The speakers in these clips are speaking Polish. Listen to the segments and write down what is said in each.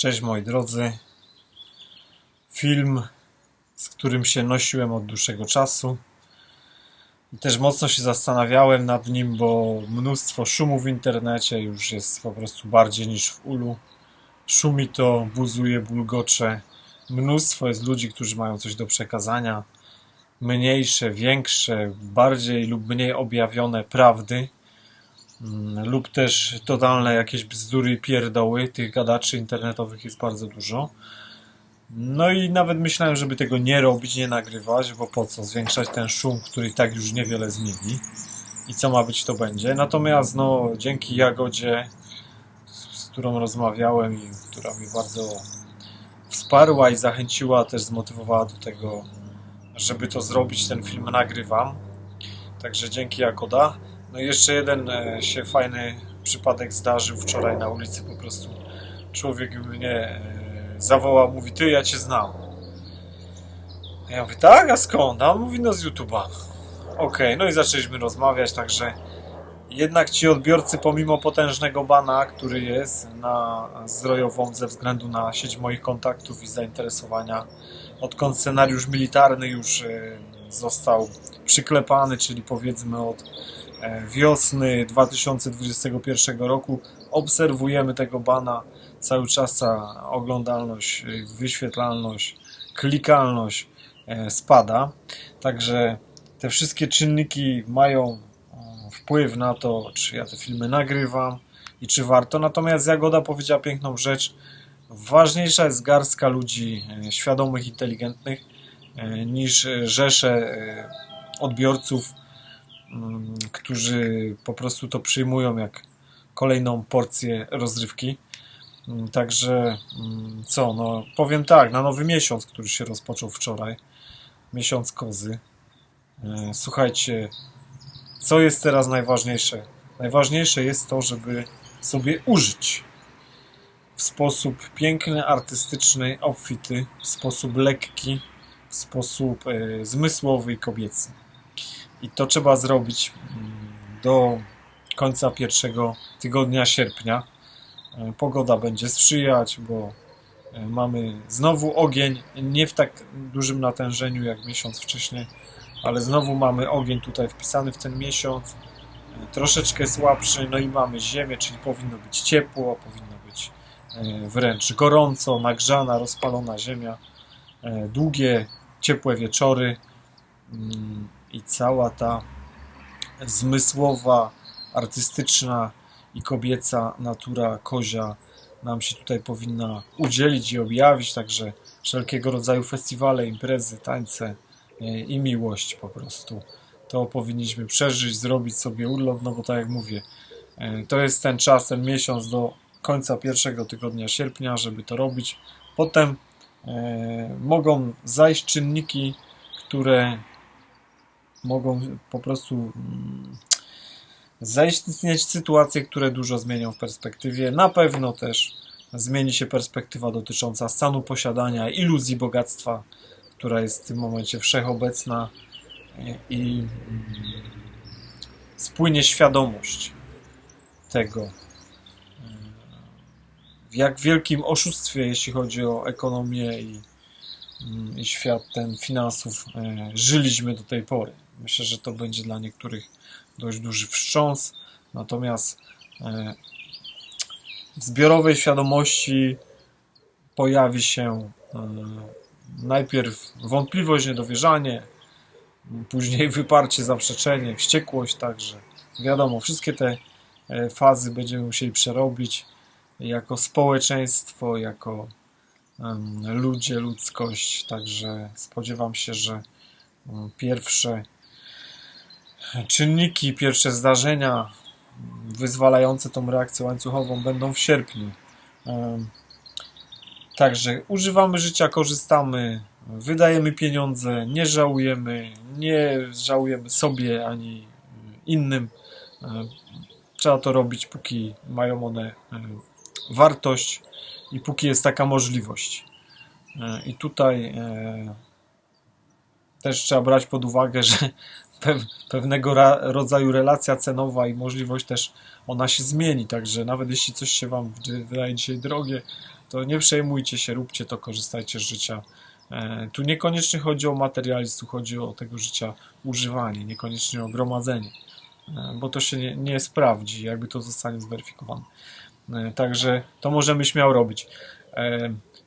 Cześć moi drodzy. Film, z którym się nosiłem od dłuższego czasu. I też mocno się zastanawiałem nad nim, bo mnóstwo szumu w internecie już jest po prostu bardziej niż w ulu. Szumi to, buzuje, bulgocze. Mnóstwo jest ludzi, którzy mają coś do przekazania. Mniejsze, większe, bardziej lub mniej objawione prawdy lub też totalne jakieś bzdury pierdoły. Tych gadaczy internetowych jest bardzo dużo. No i nawet myślałem, żeby tego nie robić, nie nagrywać, bo po co zwiększać ten szum, który i tak już niewiele zmieni. I co ma być, to będzie. Natomiast no, dzięki Jagodzie, z którą rozmawiałem i która mnie bardzo wsparła i zachęciła, też zmotywowała do tego, żeby to zrobić, ten film nagrywam. Także dzięki Jagoda. No i jeszcze jeden e, się fajny przypadek zdarzył wczoraj na ulicy. Po prostu człowiek mnie e, zawołał, mówi, ty, ja cię znam. Ja mówię, tak, a skąd? A on mówi, no z YouTube'a. Okej, no i zaczęliśmy rozmawiać, także jednak ci odbiorcy, pomimo potężnego bana, który jest na zdrojową ze względu na sieć moich kontaktów i zainteresowania, odkąd scenariusz militarny już e, został przyklepany, czyli powiedzmy od wiosny 2021 roku, obserwujemy tego bana cały czas ta oglądalność, e, wyświetlalność, klikalność e, spada. Także te wszystkie czynniki mają e, wpływ na to, czy ja te filmy nagrywam i czy warto. Natomiast Jagoda powiedziała piękną rzecz. Ważniejsza jest garstka ludzi e, świadomych, inteligentnych e, niż rzesze e, odbiorców, którzy po prostu to przyjmują jak kolejną porcję rozrywki. Mm, Także mm, co, no powiem tak, na nowy miesiąc, który się rozpoczął wczoraj, miesiąc kozy. E, Słuchajcie, co jest teraz najważniejsze? Najważniejsze jest to, żeby sobie użyć w sposób piękny, artystyczny, obfity, w sposób lekki, w sposób e, zmysłowy i kobiecy. I to trzeba zrobić mm, do końca pierwszego tygodnia sierpnia. E, Pogoda będzie sprzyjać, bo e, mamy znowu ogień, nie w tak dużym natężeniu jak miesiąc wcześniej, ale znowu mamy ogień tutaj wpisany w ten miesiąc, e, troszeczkę słabszy, no i mamy ziemię, czyli powinno być ciepło, powinno być wręcz gorąco, nagrzana, rozpalona ziemia, długie, ciepłe wieczory mm, i cała ta zmysłowa, artystyczna i kobieca natura kozia nam się tutaj powinna udzielić i objawić, także wszelkiego rodzaju festiwale, imprezy, tańce e, i miłość po prostu. To powinniśmy przeżyć, zrobić sobie urlop, no bo tak jak mówię, e, to jest ten czas, ten miesiąc do końca pierwszego tygodnia sierpnia, żeby to robić. Potem e, mogą zajść czynniki, które mogą po prostu mm, zaistnieć sytuacje, które dużo zmienią w perspektywie. Na pewno też zmieni się perspektywa dotycząca stanu posiadania, iluzji bogactwa, która jest w tym momencie wszechobecna i mm, spłynie świadomość tego, w jak wielkim oszustwie, jeśli chodzi o ekonomię i, mm, i świat ten finansów, e, żyliśmy do tej pory. Myślę, że to będzie dla niektórych dość duży wstrząs, natomiast e, w zbiorowej świadomości pojawi się e, najpierw wątpliwość, niedowierzanie, później wyparcie, zaprzeczenie, wściekłość także. Wiadomo, wszystkie te e, fazy będziemy musieli przerobić jako społeczeństwo, jako ludzie, ludzkość, także spodziewam się, że pierwsze czynniki, pierwsze zdarzenia wyzwalające tą reakcję łańcuchową będą w sierpniu. Także używamy życia, korzystamy, wydajemy pieniądze, nie żałujemy, nie żałujemy sobie ani innym. Trzeba to robić, póki mają one wartość i póki jest taka możliwość. E, I tutaj e, też trzeba brać pod uwagę, że pewnego rodzaju relacja cenowa i możliwość też ona się zmieni, także nawet jeśli coś się Wam wydaje dzisiaj drogie, to nie przejmujcie się, róbcie to, korzystajcie z życia. E, tu niekoniecznie chodzi o materializm, tu chodzi o tego życia używanie, niekoniecznie o gromadzenie, e, bo to się nie, nie sprawdzi, jakby to zostanie zweryfikowane. E, także to możemy śmiało robić.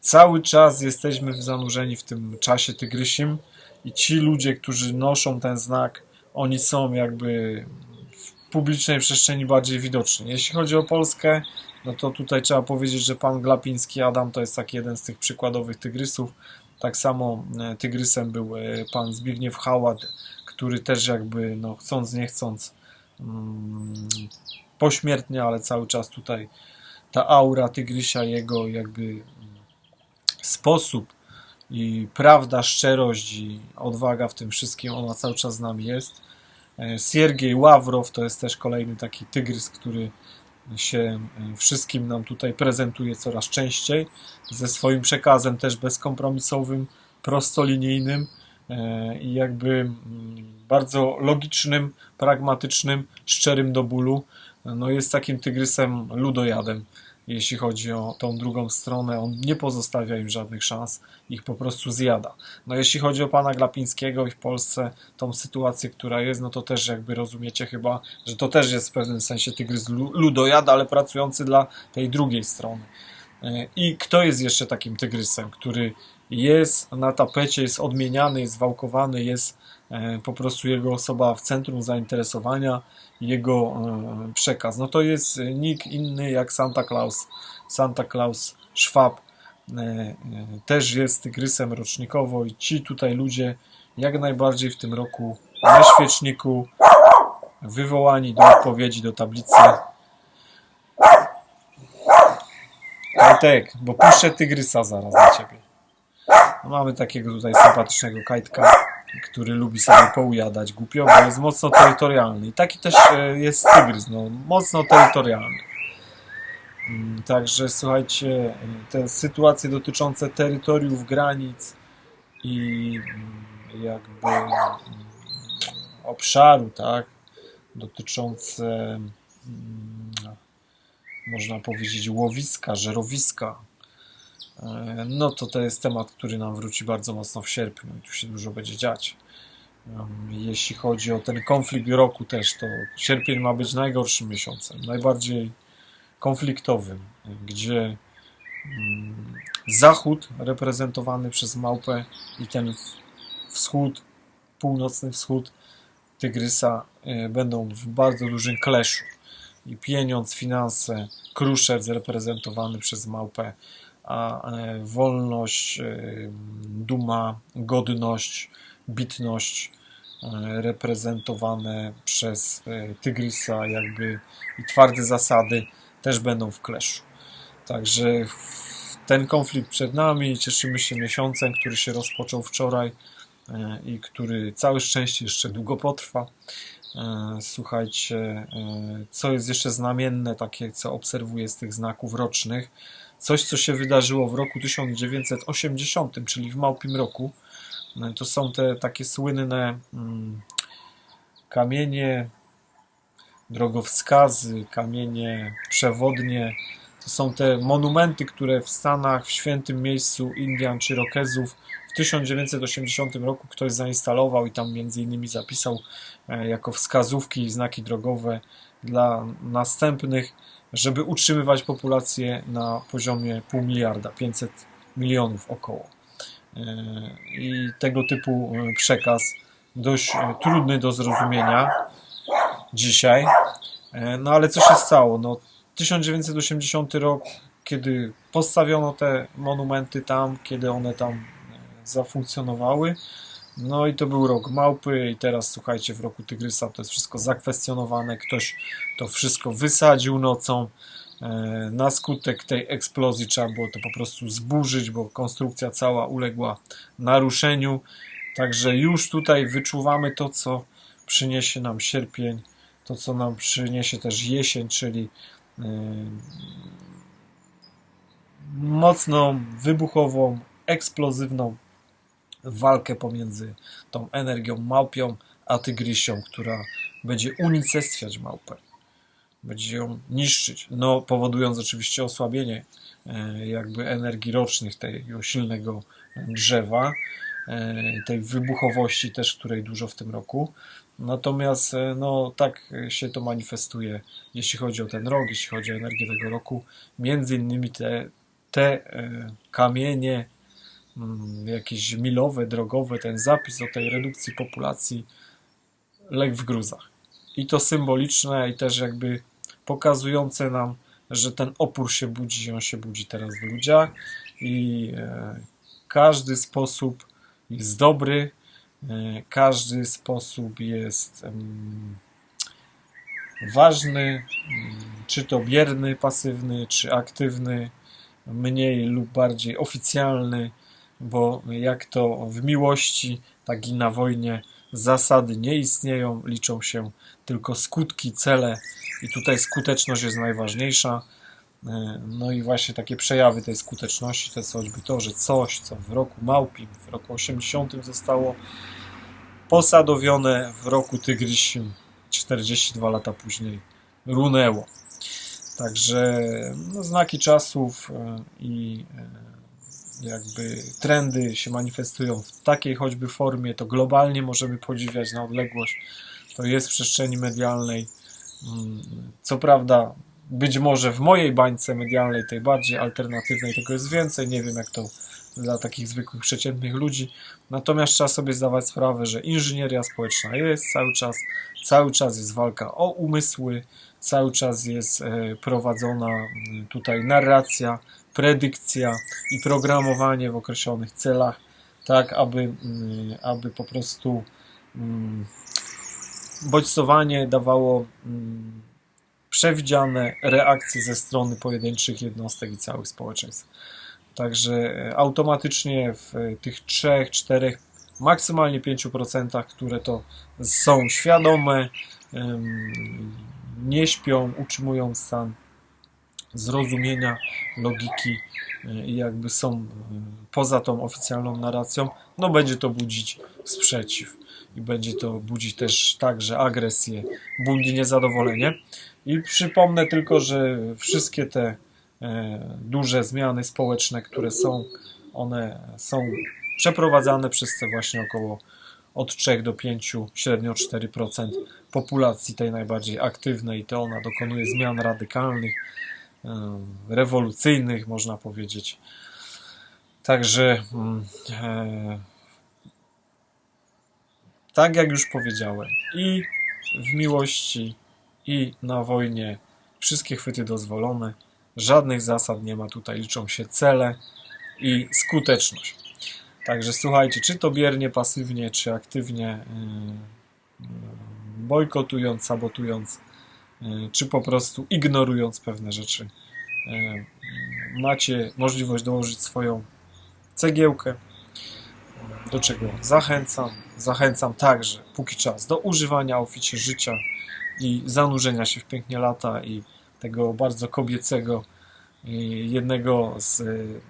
Cały czas jesteśmy zanurzeni w tym czasie tygrysim i ci ludzie, którzy noszą ten znak, oni są jakby w publicznej przestrzeni bardziej widoczni. Jeśli chodzi o Polskę, no to tutaj trzeba powiedzieć, że pan Glapiński Adam to jest taki jeden z tych przykładowych tygrysów. Tak samo e, tygrysem był e, pan Zbigniew Haład, który też jakby, no chcąc, nie chcąc, mm, pośmiertnie, ale cały czas tutaj ta aura tygrysia, jego jakby sposób i prawda, szczerość i odwaga w tym wszystkim, ona cały czas z nami jest. E, Siergiej Ławrow to jest też kolejny taki tygrys, który się e, wszystkim nam tutaj prezentuje coraz częściej, ze swoim przekazem też bezkompromisowym, prostolinijnym e, i jakby mm, bardzo logicznym, pragmatycznym, szczerym do bólu. No jest takim tygrysem ludojadem jeśli chodzi o tą drugą stronę. On nie pozostawia im żadnych szans, ich po prostu zjada. No jeśli chodzi o pana Glapińskiego i w Polsce tą sytuację, która jest, no to też jakby rozumiecie chyba, że to też jest w pewnym sensie tygrys ludojada, ale pracujący dla tej drugiej strony. E, I kto jest jeszcze takim tygrysem, który jest na tapecie, jest odmieniany, jest wałkowany, jest po prostu jego osoba w centrum zainteresowania, jego e, przekaz. No to jest nikt inny jak Santa Claus. Santa Claus Schwab też jest tygrysem rocznikowo i ci tutaj ludzie jak najbardziej w tym roku na świeczniku wywołani do odpowiedzi do tablicy Kajtek, bo puszczę tygrysa zaraz na ciebie. No mamy takiego tutaj sympatycznego kajtka, który lubi sobie poujadać głupio, bo jest mocno terytorialny. I taki też e, jest tygrys, no, mocno terytorialny. Mm, także słuchajcie, te sytuacje dotyczące terytoriów, granic i mm, jakby mm, obszaru, tak, dotyczące można powiedzieć, łowiska, żerowiska, no to to jest temat, który nam wróci bardzo mocno w sierpniu i tu się dużo będzie dziać. Jeśli chodzi o ten konflikt roku też, to sierpień ma być najgorszym miesiącem, najbardziej konfliktowym, gdzie mm, zachód reprezentowany przez małpę i ten wschód, północny wschód tygrysa e, będą w bardzo dużym kleszu i pieniądz, finanse, kruszec reprezentowany przez małpę, a e, wolność, e, duma, godność, bitność e, reprezentowane przez tygrysa jakby i twarde zasady też będą w kleszu. Także ten konflikt przed nami, cieszymy się miesiącem, który się rozpoczął wczoraj i który całe szczęście jeszcze długo potrwa. Słuchajcie, co jest jeszcze znamienne, takie co obserwuję z tych znaków rocznych. Coś, co się wydarzyło w roku 1980, czyli w małpim roku. E, to są te takie słynne mm, kamienie, drogowskazy, kamienie przewodnie. To są te monumenty, które w Stanach, w świętym miejscu Indian czy Rokezów w 1980 roku ktoś zainstalował i tam między innymi zapisał e, jako wskazówki i znaki drogowe dla następnych, żeby utrzymywać populację na poziomie pół miliarda, 500 milionów około. E, I tego typu e, przekaz dość trudny do zrozumienia dzisiaj. No ale co się stało? No, 1980 rok, kiedy postawiono te monumenty tam, kiedy one tam zafunkcjonowały. No i to był rok małpy i teraz słuchajcie, w roku tygrysa to jest wszystko zakwestionowane. Ktoś to wszystko wysadził nocą. E, na skutek tej eksplozji trzeba było to po prostu zburzyć, bo konstrukcja cała uległa naruszeniu. Także już tutaj wyczuwamy to, co przyniesie nam sierpień, to, co nam przyniesie też jesień, czyli e, mocną, wybuchową, eksplozywną walkę pomiędzy tą energią małpią a tygrysią, która będzie unicestwiać małpę. Będzie ją niszczyć, no powodując oczywiście osłabienie e, jakby energii rocznych tego silnego drzewa, e, tej wybuchowości też, której dużo w tym roku. Natomiast e, no, tak się to manifestuje, jeśli chodzi o ten rok, jeśli chodzi o energię tego roku. Między innymi te, te kamienie, jakieś milowe, drogowe, ten zapis o tej redukcji populacji legł w gruzach. I to symboliczne i też jakby pokazujące nam, że ten opór się budzi, on się budzi teraz w ludziach i e, każdy sposób jest dobry, e, każdy sposób jest ważny, mm, czy to bierny, pasywny, czy aktywny, mniej lub bardziej oficjalny, bo jak to w miłości, tak i na wojnie zasady nie istnieją, liczą się tylko skutki, cele i tutaj skuteczność jest najważniejsza. E, No i właśnie takie przejawy tej skuteczności to jest choćby to, że coś, co w roku małpim, w roku 80 zostało posadowione, w roku tygrysim 42 lata później runęło. Także no, znaki czasów e, i e, jakby trendy się manifestują w takiej choćby formie, to globalnie możemy podziwiać na odległość. To jest w przestrzeni medialnej. Mm, Co prawda, być może w mojej bańce medialnej, tej bardziej alternatywnej, tego jest więcej. Nie wiem, jak to dla takich zwykłych, przeciętnych ludzi. Natomiast trzeba sobie zdawać sprawę, że inżynieria społeczna jest cały czas, cały czas jest walka o umysły, cały czas jest e, prowadzona mm, tutaj narracja, predykcja i programowanie w określonych celach, tak aby, mm, aby po prostu mm, bodźcowanie dawało mm, przewidziane reakcje ze strony pojedynczych jednostek i całych społeczeństw. Także e, automatycznie w e, tych 3, 4, maksymalnie 5%, które to są świadome, nie śpią, utrzymują stan zrozumienia, logiki e, i jakby są e, poza tą oficjalną narracją, no będzie to budzić sprzeciw. I będzie to budzić też także agresję, bunt i niezadowolenie. I przypomnę tylko, że wszystkie te e, duże zmiany społeczne, które są, one są przeprowadzane przez te właśnie około od 3 do 5, średnio 4% populacji tej najbardziej aktywnej, to ona dokonuje zmian radykalnych, rewolucyjnych, można powiedzieć. Także mm, e, tak jak już powiedziałem, i w miłości, i na wojnie wszystkie chwyty dozwolone, żadnych zasad nie ma tutaj, liczą się cele i skuteczność. Także słuchajcie, czy to biernie, pasywnie, czy aktywnie, yy, bojkotując, sabotując, czy po prostu ignorując pewne rzeczy, yy, macie możliwość dołożyć swoją cegiełkę, do czego zachęcam. Zachęcam także, póki czas, do używania oficie życia i zanurzenia się w pięknie lata i tego bardzo kobiecego, i jednego z y,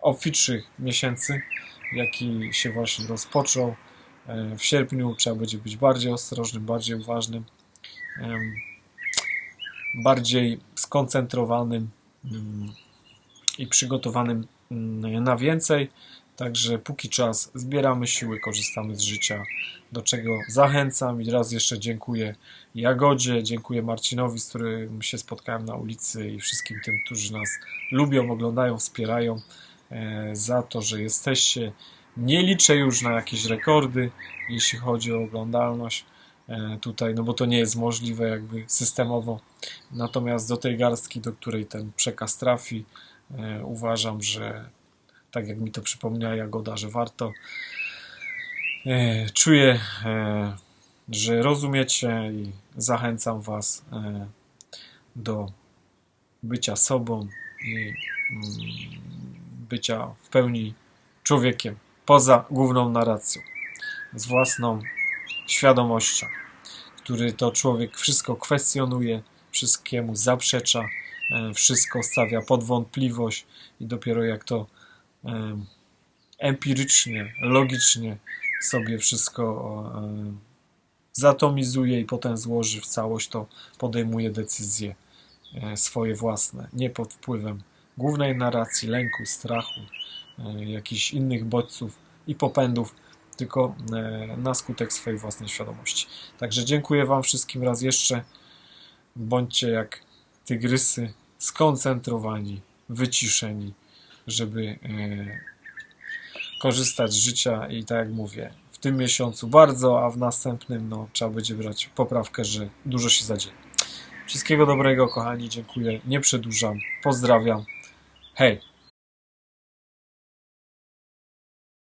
obfitszych miesięcy, jaki się właśnie rozpoczął. W sierpniu trzeba będzie być bardziej ostrożnym, bardziej uważnym, bardziej skoncentrowanym mm, i przygotowanym mm, na więcej. Także póki czas zbieramy siły, korzystamy z życia, do czego zachęcam i raz jeszcze dziękuję Jagodzie, dziękuję Marcinowi, z którym się spotkałem na ulicy i wszystkim tym, którzy nas lubią, oglądają, wspierają e, za to, że jesteście. Nie liczę już na jakieś rekordy, jeśli chodzi o oglądalność tutaj, no bo to nie jest możliwe jakby systemowo. Natomiast do tej garstki, do której ten przekaz trafi, e, uważam, że tak jak mi to przypomniała Jagoda, że warto. E, Czuję, e, że rozumiecie i zachęcam Was e, do bycia sobą i mm, bycia w pełni człowiekiem, poza główną narracją, z własną świadomością, który to człowiek wszystko kwestionuje, wszystkiemu zaprzecza, e, wszystko stawia pod wątpliwość i dopiero jak to em, empirycznie, logicznie sobie wszystko em, zatomizuje i potem złoży w całość, to podejmuje decyzje e, swoje własne, nie pod wpływem głównej narracji, lęku, strachu, e, jakichś innych bodźców i popędów, tylko e, na skutek swojej własnej świadomości. Także dziękuję Wam wszystkim raz jeszcze. Bądźcie jak tygrysy, skoncentrowani, wyciszeni, żeby e, korzystać z życia i tak jak mówię, w tym miesiącu bardzo, a w następnym no, trzeba będzie brać poprawkę, że dużo się zadzieje. Wszystkiego dobrego, kochani, dziękuję, nie przedłużam, pozdrawiam, hej!